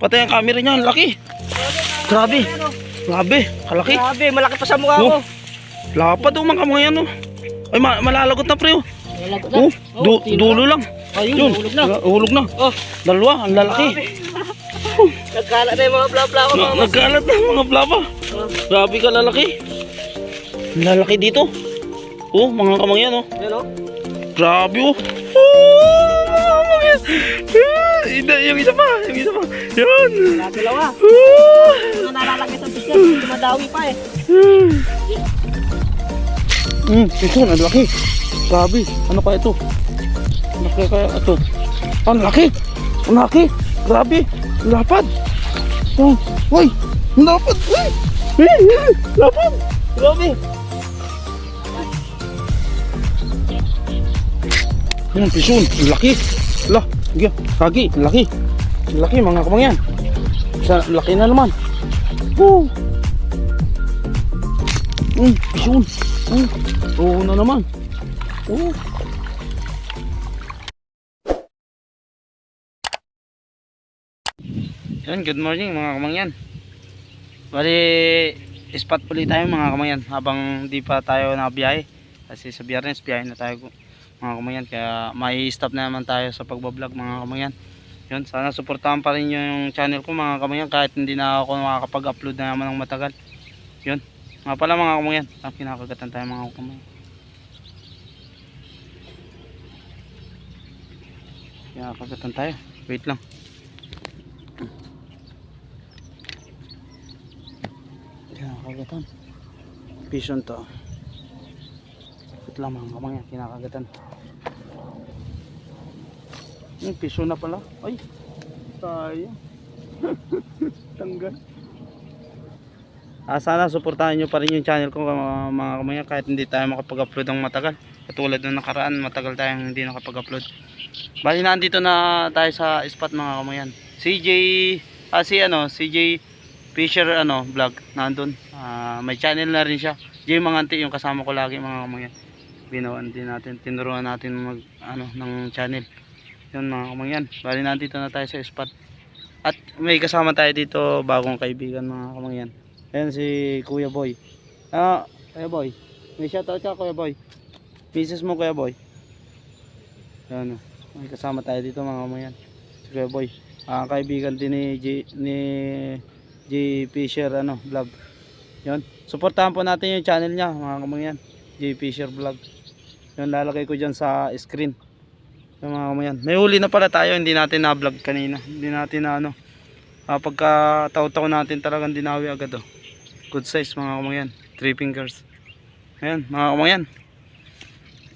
Patay ang camera niya, ang laki. Grabe. Grabe, kalaki. Grabe, malaki pa sa mukha ko. Oh. Lapad oh mga mga yan oh. Ay ma malalagot na pre oh. Malagot na. Oh, du- dulo lang. Ayun, hulog na. Hulog na. Oh, Dalawa, ang lalaki. nagkala na yung mga bla-bla ko. Na, nagkalat na mga blaba. Grabe ka lalaki. Lalaki dito. Oh, mga kamangyan oh. Yan o. Grabe oh. Oh, mga kamangyan. Ah, ina- yung isa pa, yung isa pa. Yan. Dalawa. Ah. Mga nalalaki sa bisyan. Hindi madawi pa eh. Hmm, ito, ang laki. Grabe, ano kaya ito? Ano kaya kaya ito? Ang laki! Ang laki! Grabe! Lapad! Oh, Uy! Lapad! Uy, Lapad! Grabe! Yung pisyon, ang laki! Lah, sige, kagi, laki! Laki mga kamangyan! Sa laki na naman! Oh! Hmm, pisyon! Oh, oo na naman. Oh. Yan, good morning mga kamangyan. Bali, spot ulit tayo mga kamangyan habang di pa tayo nabiyahe. Kasi sa biyernes, biyahe na tayo mga kamangyan. Kaya may stop na naman tayo sa pagbablog mga kamangyan. Yun, sana suportahan pa rin yung channel ko mga kamangyan kahit hindi na ako makakapag-upload na naman ng matagal. Yun, mga pala mga kamangyan, ah, kinakagatan tayo mga kamangyan. Kinakagatan tayo. Wait lang. Kinakagatan. Vision to. Wait lang mga kinakagatan. Yung piso na pala. Ay, sayang. Tanggal. Ah, sana suportahan nyo pa rin yung channel ko mga, mga kamaya kahit hindi tayo makapag-upload ng matagal. Katulad ng nakaraan, matagal tayong hindi nakapag-upload. Bali na andito na tayo sa spot mga kamayan. CJ, ah si ano, CJ Fisher ano, vlog, nandun. Ah, may channel na rin siya. J Manganti yung kasama ko lagi mga kamayan. Binawan din natin, tinuruan natin mag ano ng channel. Yun mga kamayan. Bali nandito na tayo sa spot. At may kasama tayo dito bagong kaibigan mga kamayan. Ayan si Kuya Boy. Ah, Kuya Boy. May shoutout ka Kuya Boy. Misis mo Kuya Boy. Ayan. oh. May kasama tayo dito mga kamayan. Si Kuya Boy. Ah, kaibigan din ni G, ni G Fisher ano, vlog. 'Yon. Suportahan po natin yung channel niya mga kamayan. G Fisher vlog. 'Yon lalagay ko diyan sa screen. Yung mga kamayan. May huli na pala tayo, hindi natin na-vlog kanina. Hindi natin na ano. Ah, pagka taw-taw natin talagang dinawi agad oh. Good size mga kamayan. Three fingers. Ayan, mga kamayan.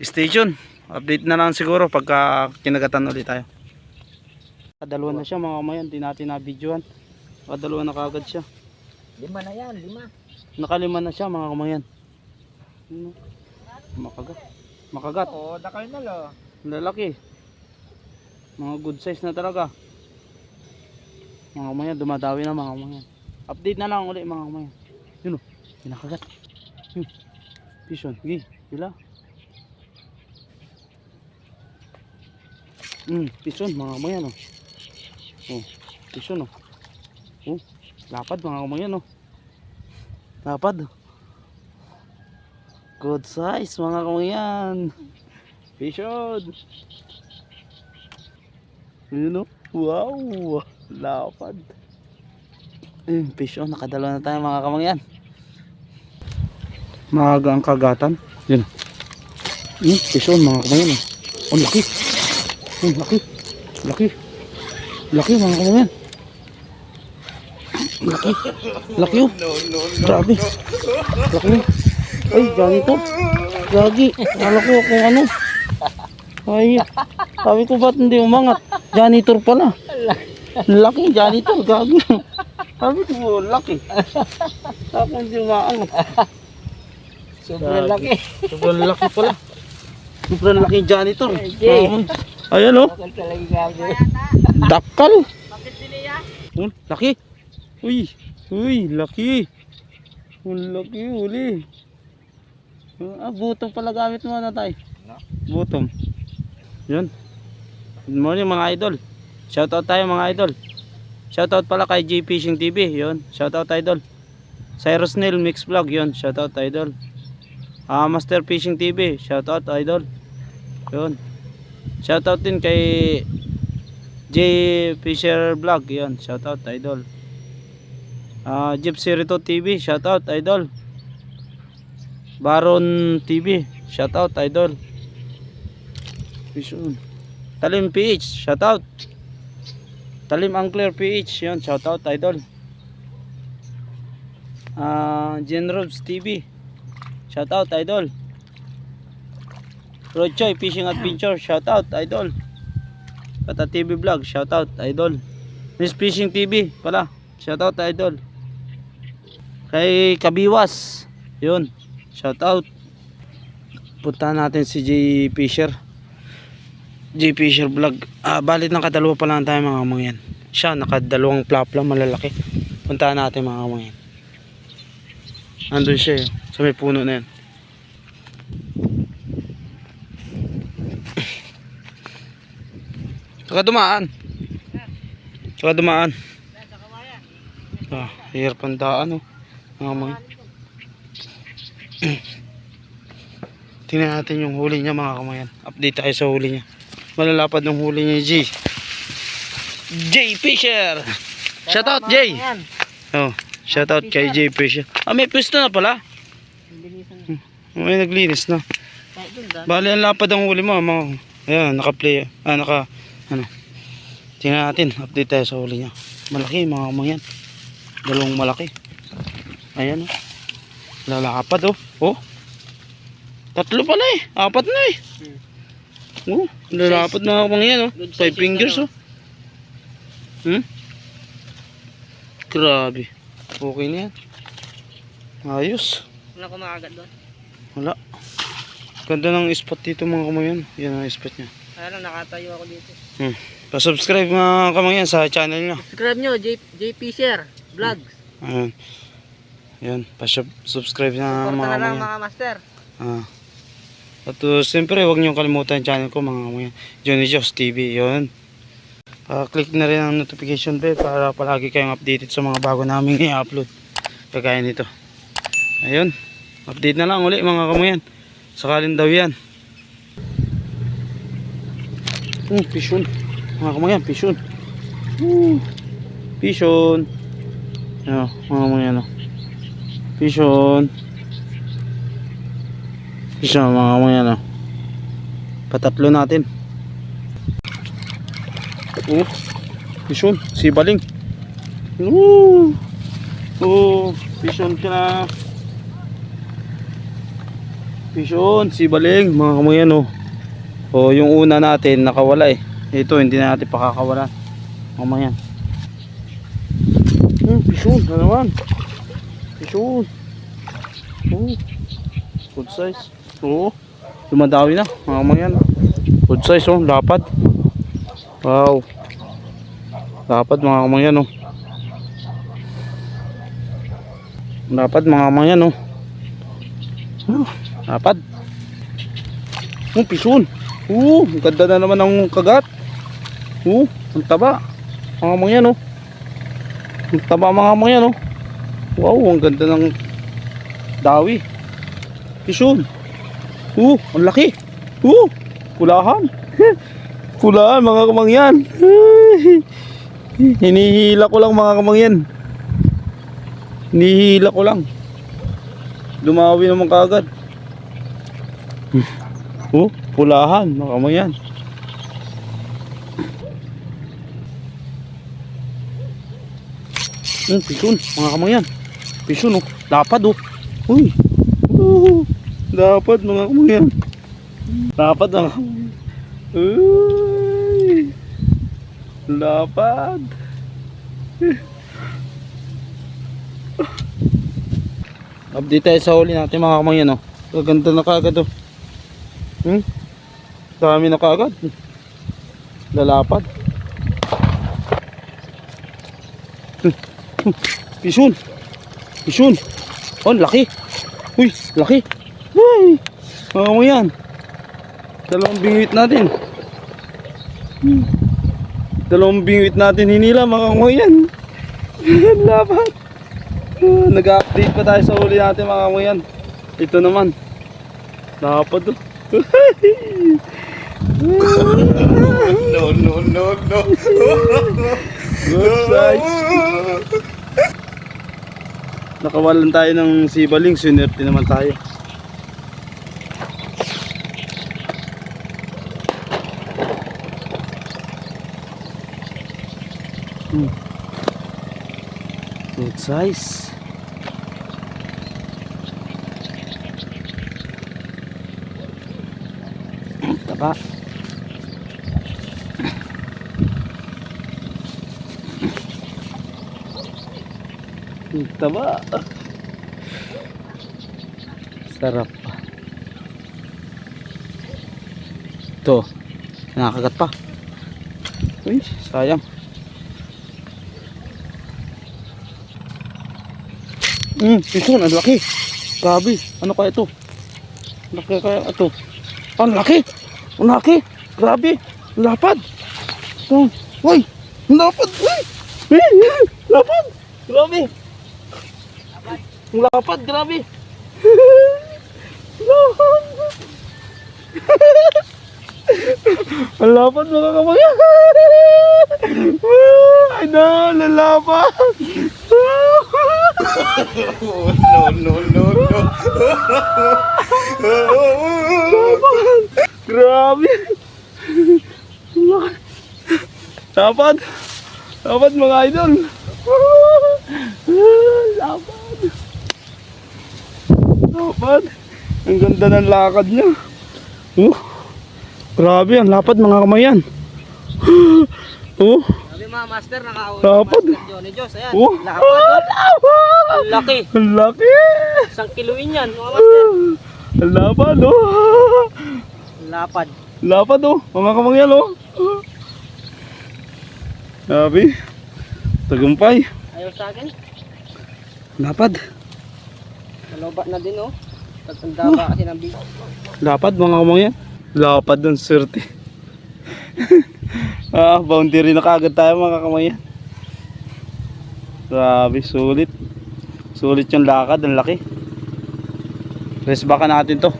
Stay tuned. Update na lang siguro pagka kinagatan ulit tayo. Kadalawa na siya mga kamayan. Di natin na-videoan. Kadalawa na kagad siya. Lima na yan, lima. Nakalima na siya mga kamayan. Ano? Makagat. Makagat. Oo, dakal na lo. Lalaki. Mga good size na talaga. Mga kamayan, dumadawi na mga kamayan. Update na lang ulit mga kamayan. Yun o, pinakagat. Yun. Pison, gi, sila. Hmm, pison mga kamayan o. Oh, pison o. Oh, lapad mga kamayan o. Lapad. Good size mga kamayan. Pison. Yun o. Wow. Lapad. Eh, fish on. Nakadalawa na tayo mga kamangyan. Maaga ang kagatan. Yun. Hmm, fish on mga kamangyan. Oh, oh laki. Oh, laki. Laki. Laki mga kamangyan. Laki. Laki oh. Grabe. Laki oh. Ay, gagi to. Gagi. Kala ko kung ano. Ay, sabi ko ba't hindi umangat? Janitor pala. Laki janitor, gagi. Sabi ko, laki. Sabi ko hindi umaangat. Sobrang laki. Sobrang laki pala. Sobrang laki janitor. Oo. Ayan oh, Dakal gabi. dakal. Bakit siniya? Oh, laki. Uy, uy, laki. Ang laki, uli. Ah, butong pala gamit mo na tay. No? Butong. Yun. Good morning mga idol. Shoutout tayo mga idol. Shoutout pala kay J Fishing TV. Yun. Shoutout idol. Cyrus Neil Mix Vlog. Yun. Shoutout idol. Ah, Master Fishing TV. Shoutout idol. Yun. Shoutout din kay J Fisher Vlog. Yun. Shoutout idol. Ah, Jeep Sirito TV. Shoutout idol. Baron TV. Shoutout idol. Vision. Talim PH. Shoutout. Talim Angler PH. Yun. Shoutout idol. Ah, Jen Robs TV. Shoutout idol. Rochoy Fishing Adventure. Shoutout idol. Kata TV Vlog. Shoutout idol. Miss Fishing TV pala. Shoutout idol. Kay Kabiwas. Yun. Shoutout. Punta natin si J Fisher. J Fisher Vlog. Ah, balit nakadalawa pa lang tayo mga mga yan. Siya nakadalawang plapla malalaki. Puntahan natin mga mga yan. Andun siya eh, sa may puno na yan. Saka dumaan. Saka dumaan. Ah, hirap ang daan oh. Mga mga. Tingnan natin yung huli niya mga kamayan. Update tayo sa huli niya. Malalapad ng huli niya G. J Fisher. Shout out J. Oh, shout out kay J Fisher. Ah, may pwesto na pala. Bilisan. May naglinis na. Bali ang lapad ang huli mo, mga. Ayan, naka-play. Ah, naka ano. Tingnan natin, update tayo sa huli niya. Malaki mga mga yan. Dalawang malaki. Ayan oh. Lalapad oh. Oh. Tatlo pala eh. Apat na eh. Oh, lalapad mga mga yan oh. Good Five size fingers yung oh. Hmm? Grabe. Okay na yan. Ayos. Wala kumakagat doon. Wala. Ganda ng spot dito mga kamayan. Yan ang spot niya. Kaya lang nakatayo ako dito. Hmm. Pa-subscribe mga kamayan sa channel niya. Subscribe nyo, J, JP Share Vlogs. Ayan. Yan. Pa-subscribe na Suporta mga na lang kamayan. mga master. Ah. At uh, siyempre huwag niyo kalimutan yung channel ko mga kamayan. Johnny Joss TV. Yun. Pa-click na rin ang notification bell para palagi kayong updated sa mga bago naming i-upload. Kagaya nito. Ayun. Update na lang uli mga kamayan. Sakalin daw yan. Hmm, pishon. Mga kamayan, pishon. Hmm. Pishon. Ayan, mga kamayan. oh. Pishon. Pishon, mga kamayan. oh. Patatlo natin. Oh, pishon. Sibaling. Oo. Oh, pishon ka na. Pishon, sibaling. Mga kamayan, oh. O yung una natin nakawala eh. Ito hindi na natin pakakawalan. Mamaya. Hmm, pishon na naman. Pishon. Oh. Good size. Oo. Dumadawi na. Mga mamaya. Good size oh. Lapad. Wow. Lapad mga kamangyan oh. Lapad mga kamangyan oh. Oh, Lapad. Oh, pishon. Oo, ang ganda na naman ng kagat. Oo, ang taba. Mga mga yan, oh. Ang taba mga mga yan, oh. Wow, ang ganda ng dawi. Pishon. Oo, ang laki. Oo, pulahan. pulahan mga kamangyan. Hinihila ko lang mga kamangyan. Hinihila ko lang. Dumawi naman kaagad. Oh, pulahan, mga yan. Hmm, pison, mga kamayan. Pison, oh. Lapad, oh. Uy. Uh, lapad, mga kamayan. Lapad, mga kamayan. Uy. Lapad. Update tayo sa huli natin mga kamayan, oh. Gaganda na kagad, oh. Hmm? Dami na kaagad. Lalapad. Hmm. Hmm. Pison. Pison. Oh, laki. Uy, laki. Uy. Mga mo yan. Dalawang bingwit natin. Hmm. Dalawang bingwit natin hinila mga kanguyan. Lapat. Ah, Nag-update pa tayo sa huli natin mga kanguyan. Ito naman. Dapat to. No, no, no, no. Good size. Nakawalan tayo ng sibaling, swinerte naman tayo. Size. Taba. Taba. Sarap. Ito. Nakakagat pa. Uy, sayang. Hmm, ito, ang laki. Grabe, ano kaya ito? Laki kaya ito? Ang laki! Ang laki! Grabe! Lapad! Ito, uy! Lapad! Uy! Lapad! Grabe! Ang lapad, grabe! Lapad! Ang lapad mga kamaya! Ay na, lalapad! No, no, no, no. Grabe! Dapat! Dapat mga idol! Dapat! Dapat! Ang ganda ng lakad niya! Oh! Grabe, ang lapad mga kamayan! Oh! Sabi mga master, nakauli Lapad. Master Johnny Diyos. Ayan, Oh! lapad! Ang laki. Ang laki! Isang kiluin yan, mga master. Ang lapad, oh! Lapad. Lapad, oh! Mga kamangyan, oh! Grabe! Tagumpay! Ayaw sa akin. Lapad! Nalobat na din, oh. Tagtanda ba kasi ng big. Lapad mga kamangyan. Lapad dun, swerte. ah, boundary na kagad tayo mga kamangyan. Grabe, sulit. Sulit yung lakad, ang laki. Rest baka natin to.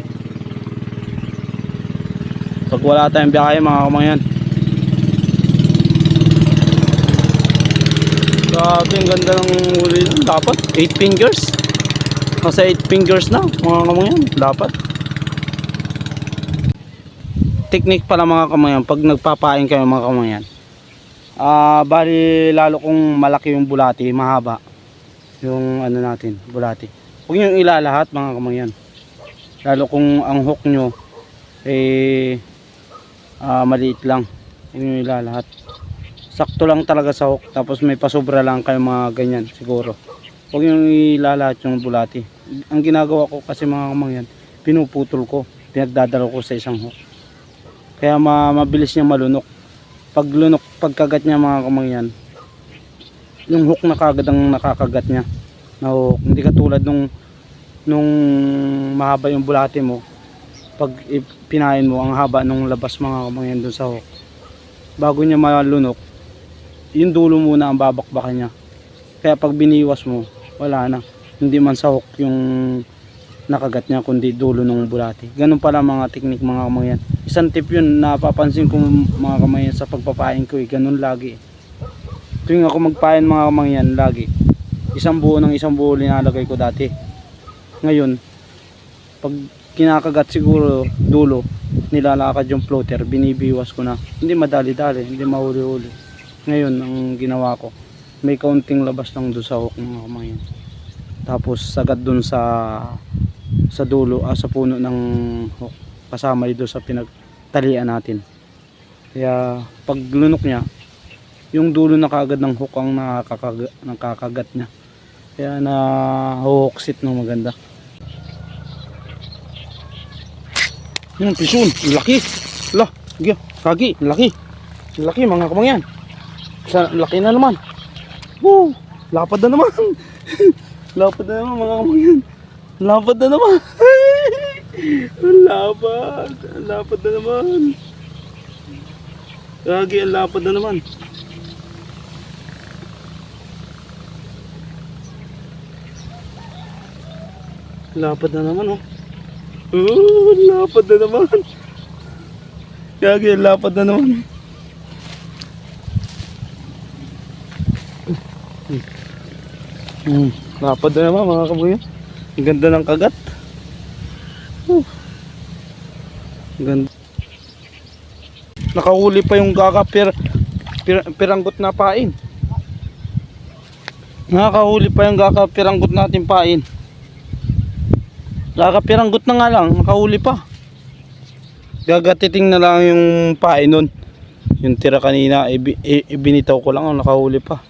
Pag wala tayong biyahe mga kamangyan. Grabe, ang ganda ng huli. Dapat, 8 fingers. Nasa 8 fingers na, mga kamangyan. Dapat. Technique pala mga kamayan, pag nagpapain kayo mga kamayan. Ah, bali lalo kung malaki yung bulati, mahaba. Yung ano natin, bulati. Huwag niyo ilalahat mga kamayan. Lalo kung ang hook nyo eh ah, maliit lang. Huwag niyo ilalahat. Sakto lang talaga sa hook tapos may pasobra lang kayo mga ganyan siguro. Huwag niyo ilalahat yung bulati. Ang ginagawa ko kasi mga kamayan, pinuputol ko, pinagdadalo ko sa isang hook. Kaya ma mabilis niya malunok. Pag lunok, pagkagat niya mga kamangyan, yung hook na kagad ang nakakagat niya. Na hook. Hindi katulad nung nung mahaba yung bulate mo. Pag pinain mo, ang haba nung labas mga kamangyan dun sa hook. Bago niya malunok, yung dulo muna ang babakbakan niya. Kaya pag biniwas mo, wala na. Hindi man sa hook yung nakagat niya kundi dulo ng bulate. Ganun pala mga teknik mga kamangyan. Isang tip yun napapansin ko mga kamangyan sa pagpapain ko eh. Ganun lagi. Tuwing ako magpain mga kamangyan lagi. Isang buo ng isang buo linalagay ko dati. Ngayon, pag kinakagat siguro dulo, nilalakad yung floater, binibiwas ko na. Hindi madali-dali, hindi mahuli-huli. Ngayon, ang ginawa ko, may kaunting labas lang doon mga kamangyan. Tapos sagad doon sa sa dulo, ah, sa puno ng hook kasama doon sa pinagtalian natin. Kaya pag lunok niya, yung dulo na kagad ng hook ang nakakagat, nakakagat niya. Kaya na hooksit ng maganda. Yung pison, ang laki. La, gya, kagi, laki. Laki mga kamangyan. Sa laki na naman. Woo, lapad na naman. lapad na naman mga kamangyan. Lapad na naman. ang lapad. Ang lapad na naman. Gagi, ang lapad na naman. Lapad na naman, oh. Oh, lapad na naman. Gagi, ang lapad na naman. Hmm, hmm. lapad na naman, mga kabuyan. Ang ganda ng kagat. Ang Ganda. Nakahuli pa yung gaga pir, pir, piranggot na pain. Nakahuli pa yung gaga piranggot natin pain. Gaga piranggot na nga lang, nakahuli pa. Gagatiting na lang yung pain nun. Yung tira kanina, ibinitaw ko lang, nakahuli pa.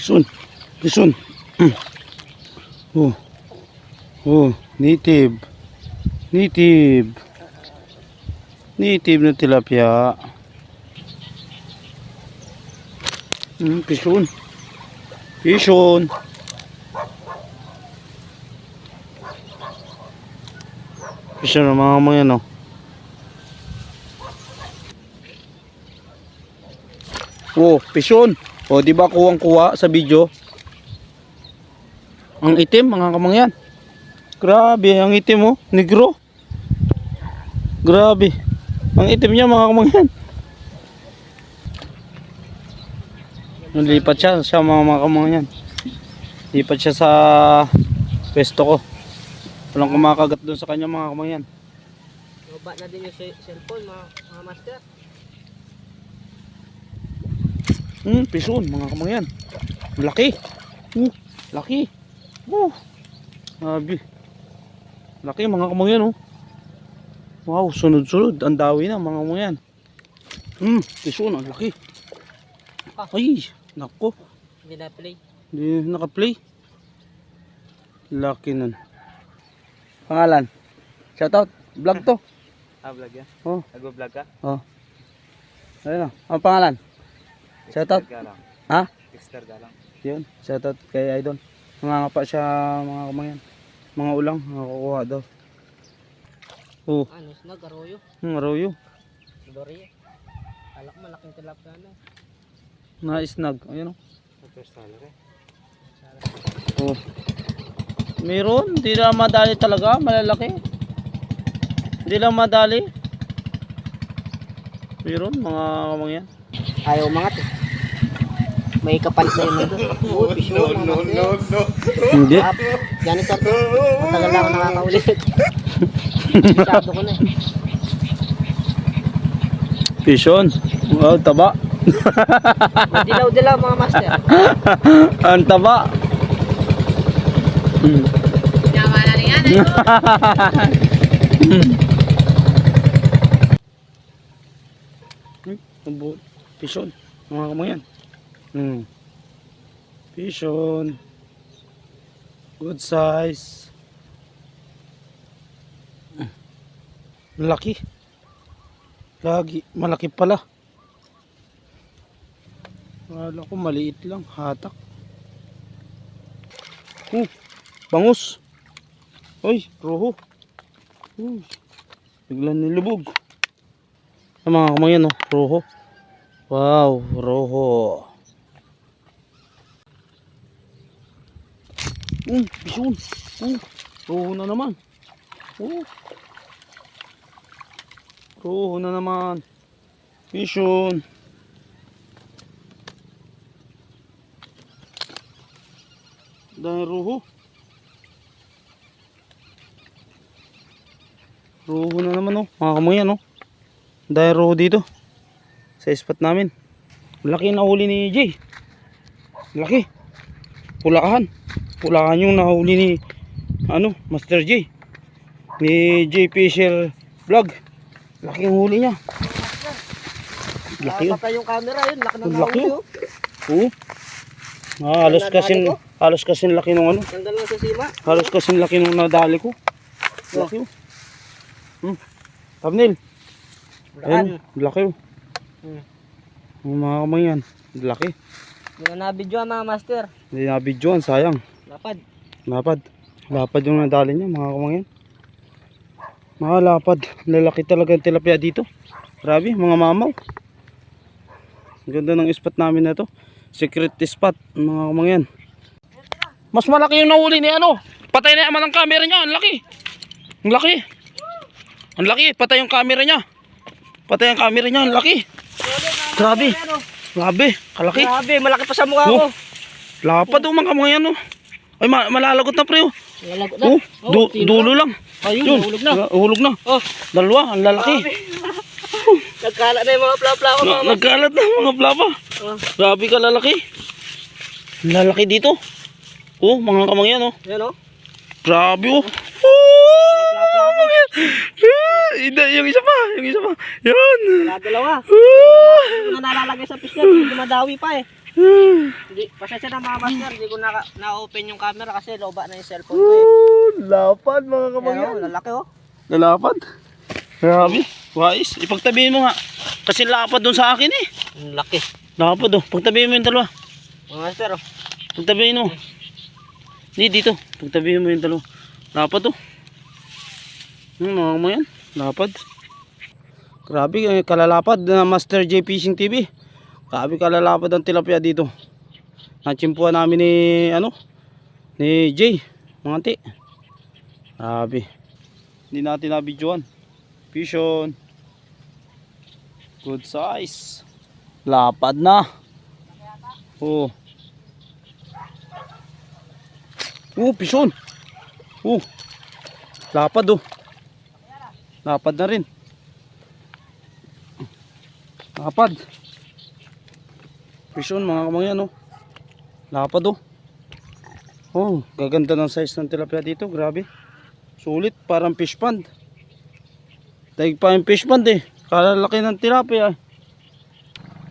Pison, pison. Hmm. Oh. Oh, native. Native. Native na tilapia. Hmm, pison. Pison. Pison na mga mga yan, oh. Oh, pison. Oh, di ba kuwang-kuwa sa video? Ang itim, mga kamangyan. Grabe, ang itim mo, negro. Grabe. Ang itim niya mga kamangyan. Nalipat siya sa mga mga kamangyan. Lipat siya sa pwesto ko. Walang kumakagat doon sa kanya mga kamangyan. Lobat na din yung cellphone mga, mga master. Hmm, pison mga kamangyan. Laki. Uh, laki. Uh. Grabe. Laki mga kamangyan oh. Wow, sunod-sunod. Ang dawi na mga kamangyan. Hmm, pison ang laki. Ay, nako. Hindi na play. Hindi naka-play. Laki nun. Pangalan? Shoutout. Vlog to. Ah, vlog yan? Oh. Nag-vlog ka? Ayun o. Ang pangalan? Shoutout. Ha? Exter ka lang. Yun. Shoutout kay Idol. Mangangapa siya mga kamangyan. Mga ulang. Nakakuha daw. Oh. Ano, snag, arroyo. Ang arroyo. Dory. Alak malaking tilapia na. Na-snag. Ayun o. First salary. Oh. Meron. Hindi lang madali talaga. Malalaki. Hindi lang madali. Meron mga kamangyan. Ayaw mga to. May kapalit na yun pisyo, No, no, no, no. Hindi. Ah, ganito. Matagal na ako nakakaulit. Masyado ko na eh. Pison. Wow, taba. Dilaw-dilaw mga master. Ang taba. Hmm. Hmm, tubo. Pison. Mga kamoyan. Hmm. Pison. Good size. Hmm. Laki. Lagi. Malaki pala. Akala ko maliit lang. Hatak. Oh, bangus. Uy, roho. Uy, biglang nilubog. Ang mga kamayan, oh, roho. Wow, roho. Um, bisun. Um, roho na naman. Oh. Roho na naman. Bisun. Dahil roho. Roho na naman oh. Mga kamuyan oh. Dahil roho dito. Sa spot namin. Laki na huli ni Jay. Laki. Pulakahan. Pulakahan yung nahuli ni ano, Master J. Ni J Fisher Vlog. Laki ang huli niya. Laki yun. Nakapatay yung camera yun. Laki laki, nahuli oh. Oo. Ah, halos kasing halos kasing laki ng ano. Halos kasing laki ng nadali ko. Laki oh. Hmm. Thumbnail. Ayun, laki oh. Hmm. Mga kamay yan. Laki. Hindi na nabidyo ang mga master. Hindi na videoan, sayang. Lapad. Lapad. Lapad yung nadali niya, mga kamay yan. Mga lapad. Lalaki talaga yung tilapia dito. Grabe, mga mamaw. Ang ganda ng spot namin na to. secret spot mga kamangyan. Mas malaki yung nahuli ni ano. Patay na naman ang camera niya. Ang laki. Ang laki. Ang laki. Patay yung camera niya. Patay ang camera niya. Ang laki. Grabe. Grabe. Kalaki. Grabe, malaki pa sa mukha Oh. ko. Lapad oh mga kamangyan oh. Ay ma malalagot na pre oh. Lalagot na. Oh, Oh, du- tino dulo lang. Ayun, Yun. na. Hulog na. Oh, Dalawa. Ang lalaki. nagkala na yung mga plapla ko. Na, mga nagkalat na mga plapa. Oh, Grabe ka lalaki. Lalaki dito. Oh, mga kamangyan oh. yan oh. Grabe oh. Ah, Hindi, yung isa pa, yung isa pa. Wala dalawa. Ko na nalalagay sa fish net. Hindi madawi pa eh. Hindi, pasensya na mga master. Hindi ko na, na-open yung camera kasi loba na yung cellphone ko eh. Lapad mga Yan oh, lalaki oh. Lalapad. Grabe. Wais. Ipagtabihin mo nga. Kasi lapad doon sa akin eh. Ang laki. Lapad oh. Pagtabihin mo yung dalawa. Mga master oh. Pagtabihin mo. Hindi dito. Pagtabihin mo yung dalawa. Lapad oh. Hmm, mga mo yan. Lapad. Grabe, eh, kalalapad na Master J Fishing TV. Grabe kalalapad ang tilapia dito. Nachimpuan namin ni ano? Ni J. Mga ti. Grabe. Hindi natin nabidyoan. Fish on. Good size. Lapad na. Oh. Oh, pison. Oh. Lapad oh. Lapad na rin. Lapad. Pison mga kamangyan oh. Lapad oh. Oh, gaganda ng size ng tilapia dito, grabe. Sulit, parang fish pond. Daig pa yung fish pond eh. Kalalaki ng tilapia.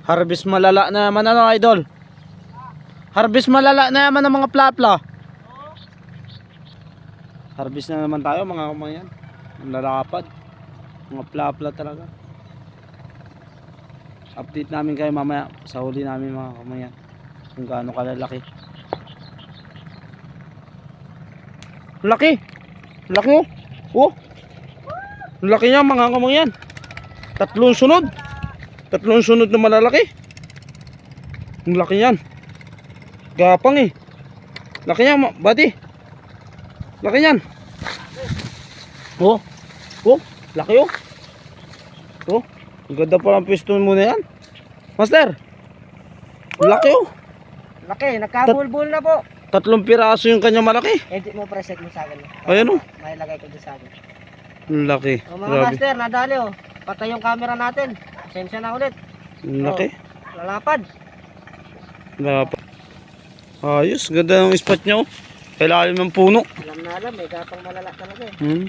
Harvest malala na naman ano idol. Harvest malala na naman ng mga plapla. Harvest na naman tayo mga kumayan. Ang lalakapad. Mga plapla talaga. Update namin kayo mamaya sa huli namin mga kumayan. Kung gaano kalalaki. Laki. Laki oh. Oh. Laki niya mga kumayan. Tatlong sunod. Tatlong sunod na malalaki. Ang laki yan. Gapang eh. Laki niya, buddy. Laki yan. Oh. Oh, laki oh. Oh, ang ganda pa ng piston mo na yan. Master. Laki oh. Laki, nagkabulbul na po. Tatlong piraso yung kanya malaki. Edit mo preset mo sa akin. Ayan, oh. May lagay ko dun sa akin. Laki. O mga Grabe. master, nadali oh. Patay yung camera natin. Pasensya na ulit. Laki. Lalapad. Dapat. Ayos, ganda ng spot niya oh. Kailalim ng puno. Alam na alam, may gapang malala talaga eh. Hmm.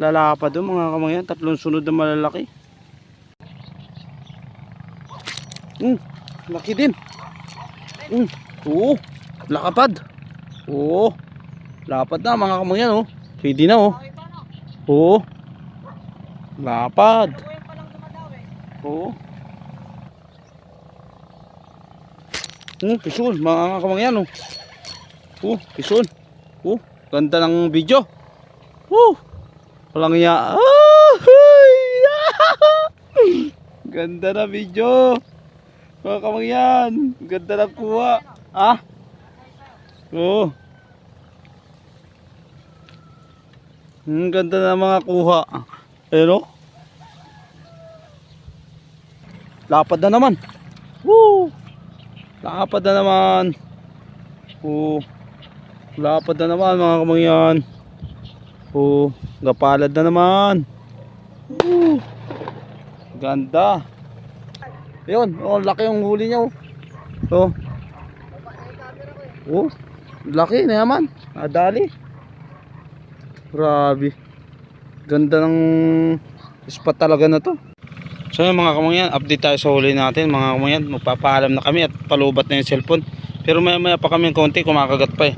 Lalapad doon mga kamangyan. Tatlong sunod na malalaki. Hmm. Laki din. Hmm. Oo. Lakapad. Oo. Lapad na mga kamangyan oh. Pwede na oh. Oo. Lapad. Oo. Hmm, pisul. Mga kamangyan oh. Oh, pisul. Oh, ganda ng video. Oh. Walang iya. Ah! Ganda na video. Mga kamangyan. Ganda na kuha. Ah? Oo. Ang ganda na mga kuha. Ayun o. Lapad na naman. Woo! Lapad na naman. Oo. Lapad na naman mga kamangyan. Oo. Gapalad na naman. Woo! Ganda. Ayun, oh, laki yung huli niya oh. Oh. Oh, laki na naman. Nadali. Grabe. Ganda ng spot talaga na to. So yun mga kamangyan, update tayo sa huli natin mga kamangyan. Magpapaalam na kami at palubat na yung cellphone. Pero maya maya pa kami konti, kumakagat pa eh.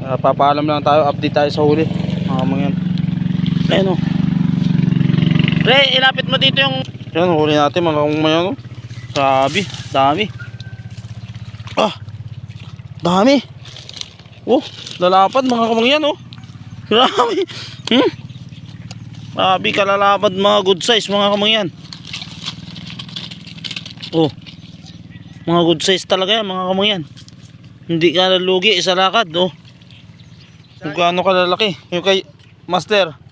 Uh, papaalam lang tayo, update tayo sa huli mga kamangyan. Ayun oh. Pre, ilapit mo dito yung... Yan, huli natin mga kamangyan oh. Grabe, dami. Ah, dami. Oh, lalapad mga kamangyan oh. Grabe. Hmm? Grabe kalalapad mga good size mga kamangyan. Oh. Mga good size talaga yan, mga kamangyan. Hindi ka lugi sa lakad, oh. Kung gaano kalalaki. Yung kay Master.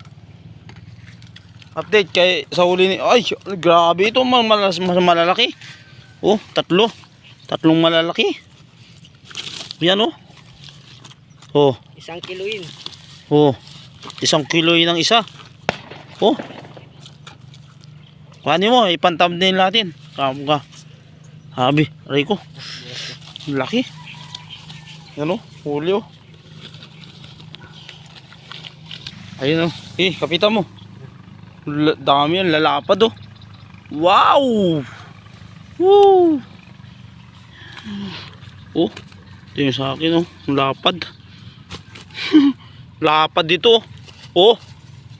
Update kay sa huli ni... Ay, grabe ito. Mas, mas malalaki. Oh, tatlo. Tatlong malalaki. Yan, oh. Oh, Isang kiloin. oh. Isang kilo yun ang isa. Oh. Kuhanin mo, ipantam din natin. Kamu ka. Habi, aray ko. Laki. Yan, oh. Huli, oh. Ayun, oh. Eh, kapitan mo. L- dami yan, lalapad, oh. Wow! Woo! Oh, ito yung sa akin, oh. Lapad. Lapad dito. Oh,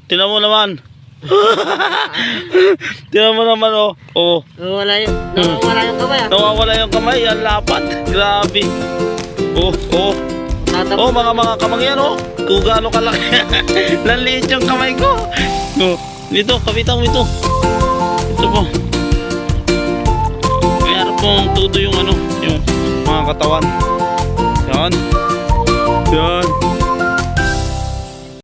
tinan mo naman. tinan mo naman, oh. Oh, Nawawala yung, nawawala yung kamay ah. nawawala yung kamay. Ang lapad. Grabe. Oh, oh. Tatap- Oh, mga mga kamangyan, oh. Kung gaano kalaki. Laliit yung kamay ko. Oh, dito, kabitaw ito. Ito po. May harap pong tudo yung ano, yung mga katawan. Yan. Yan.